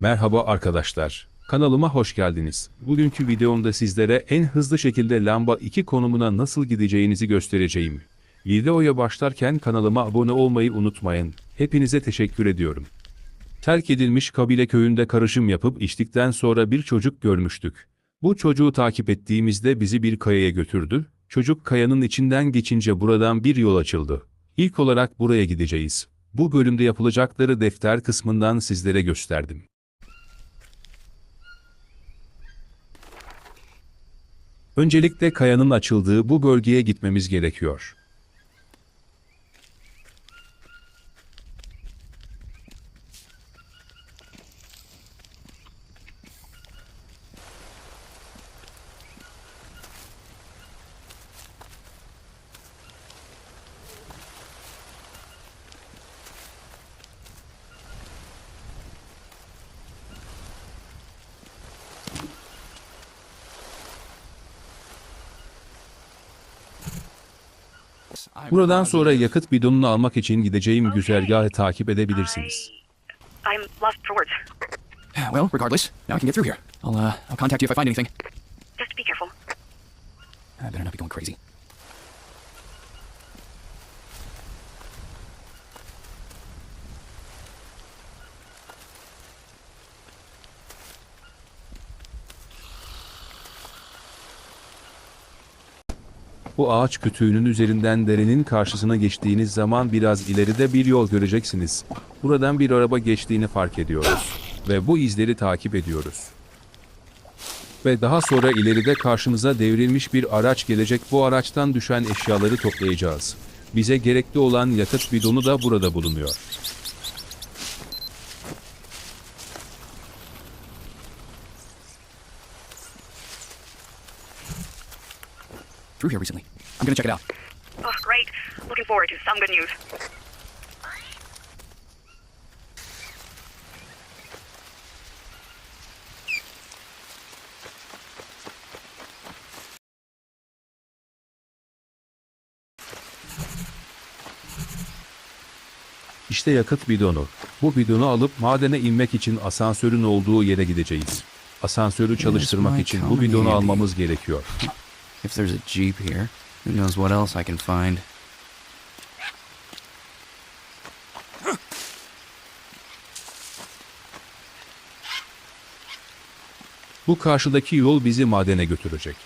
Merhaba arkadaşlar. Kanalıma hoş geldiniz. Bugünkü videomda sizlere en hızlı şekilde lamba 2 konumuna nasıl gideceğinizi göstereceğim. Videoya başlarken kanalıma abone olmayı unutmayın. Hepinize teşekkür ediyorum. Terk edilmiş kabile köyünde karışım yapıp içtikten sonra bir çocuk görmüştük. Bu çocuğu takip ettiğimizde bizi bir kayaya götürdü. Çocuk kayanın içinden geçince buradan bir yol açıldı. İlk olarak buraya gideceğiz. Bu bölümde yapılacakları defter kısmından sizlere gösterdim. Öncelikle kayanın açıldığı bu bölgeye gitmemiz gerekiyor. Buradan sonra yakıt bidonunu almak için gideceğim güzergahı takip edebilirsiniz. I'm lost for words. Well, regardless, now I can get through here. I'll uh, I'll contact you if I find anything. Bu ağaç kütüğünün üzerinden derenin karşısına geçtiğiniz zaman biraz ileride bir yol göreceksiniz. Buradan bir araba geçtiğini fark ediyoruz. Ve bu izleri takip ediyoruz. Ve daha sonra ileride karşımıza devrilmiş bir araç gelecek. Bu araçtan düşen eşyaları toplayacağız. Bize gerekli olan yakıt bidonu da burada bulunuyor. Through here recently. I'm gonna check it out. Oh, great. Looking forward to some good news. İşte yakıt bidonu. Bu bidonu alıp madene inmek için asansörün olduğu yere gideceğiz. Asansörü çalıştırmak için bu bidonu almamız gerekiyor. If there's a jeep here, who knows what else I can find. Bu karşıdaki yol bizi madene götürecek.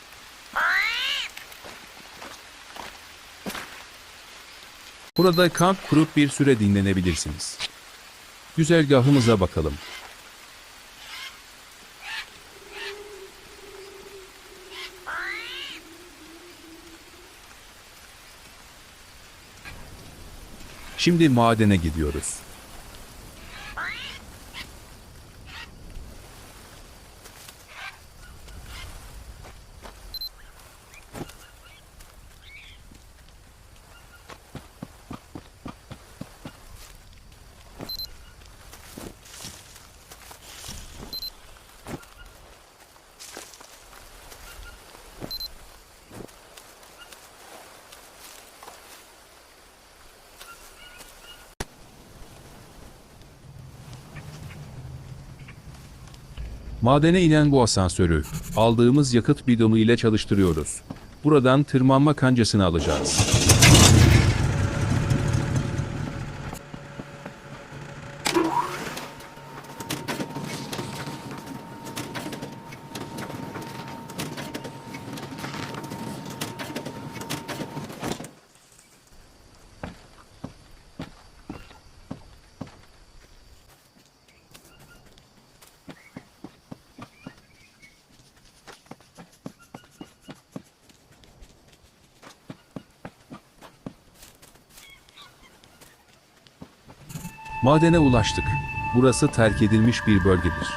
Burada kamp kurup bir süre dinlenebilirsiniz. Güzergahımıza bakalım. Şimdi madene gidiyoruz. Madene inen bu asansörü aldığımız yakıt bidonu ile çalıştırıyoruz. Buradan tırmanma kancasını alacağız. Madene ulaştık. Burası terk edilmiş bir bölgedir.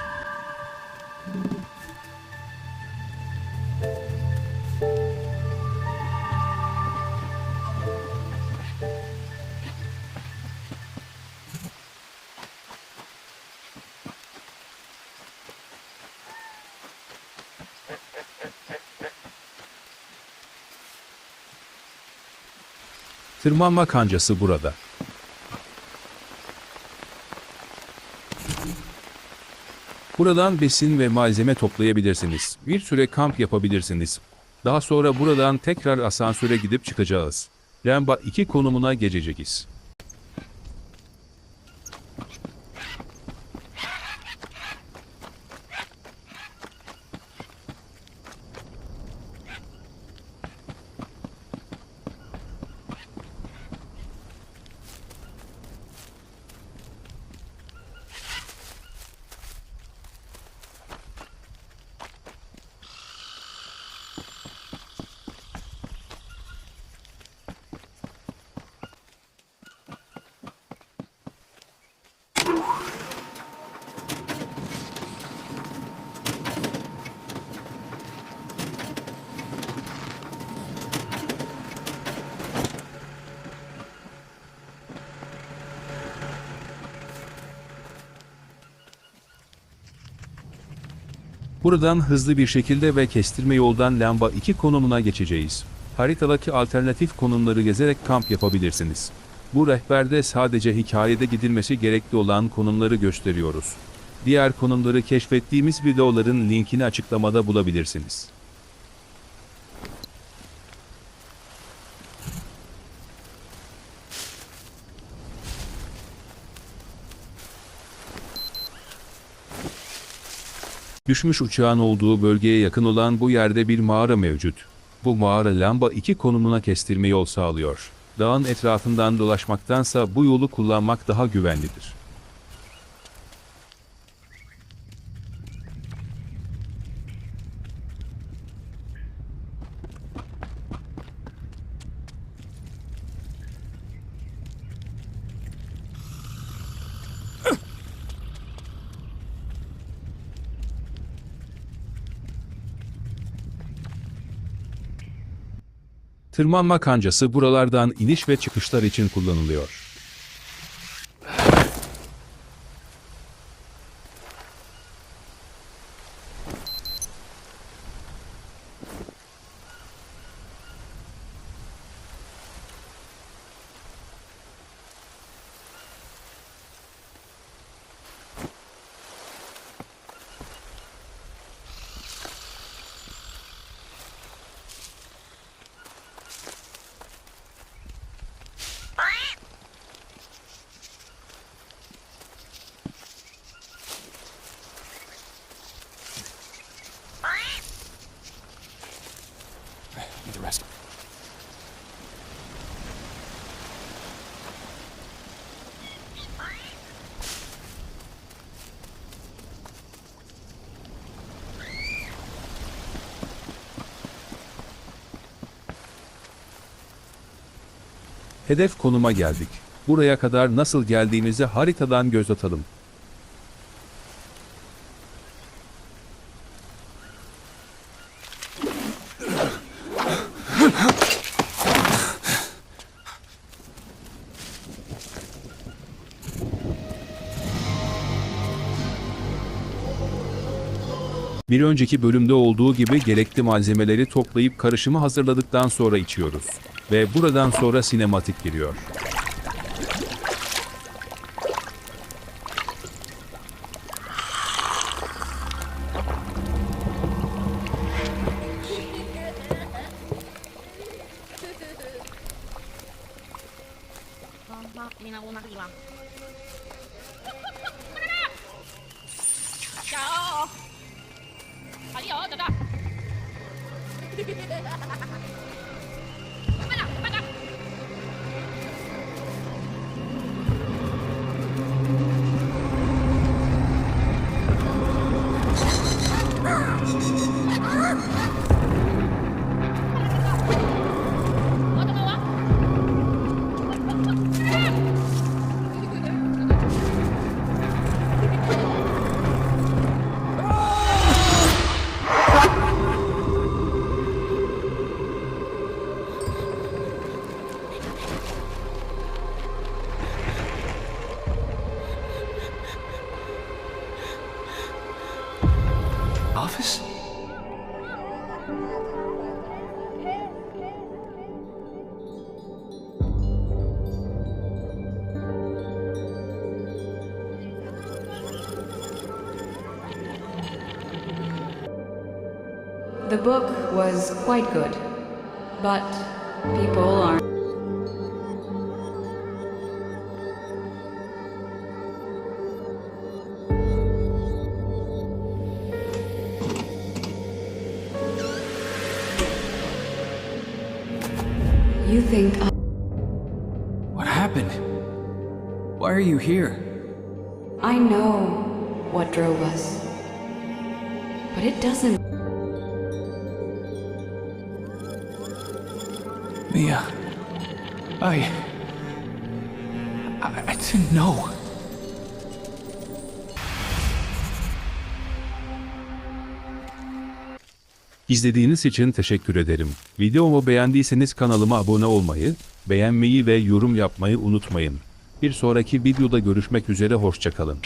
Tırmanma kancası burada. Buradan besin ve malzeme toplayabilirsiniz. Bir süre kamp yapabilirsiniz. Daha sonra buradan tekrar asansöre gidip çıkacağız. Lamba 2 konumuna geçeceğiz. Buradan hızlı bir şekilde ve kestirme yoldan lamba 2 konumuna geçeceğiz. Haritadaki alternatif konumları gezerek kamp yapabilirsiniz. Bu rehberde sadece hikayede gidilmesi gerekli olan konumları gösteriyoruz. Diğer konumları keşfettiğimiz videoların linkini açıklamada bulabilirsiniz. Düşmüş uçağın olduğu bölgeye yakın olan bu yerde bir mağara mevcut. Bu mağara lamba 2 konumuna kestirme yol sağlıyor. Dağın etrafından dolaşmaktansa bu yolu kullanmak daha güvenlidir. Tırmanma kancası buralardan iniş ve çıkışlar için kullanılıyor. Hedef konuma geldik. Buraya kadar nasıl geldiğimizi haritadan göz atalım. Bir önceki bölümde olduğu gibi gerekli malzemeleri toplayıp karışımı hazırladıktan sonra içiyoruz. Ve buradan sonra sinematik giriyor. office? The book was quite good, but people are You think I- What happened? Why are you here? I know what drove us, but it doesn't. Mia. I. I, I didn't know. İzlediğiniz için teşekkür ederim. Videomu beğendiyseniz kanalıma abone olmayı, beğenmeyi ve yorum yapmayı unutmayın. Bir sonraki videoda görüşmek üzere hoşçakalın.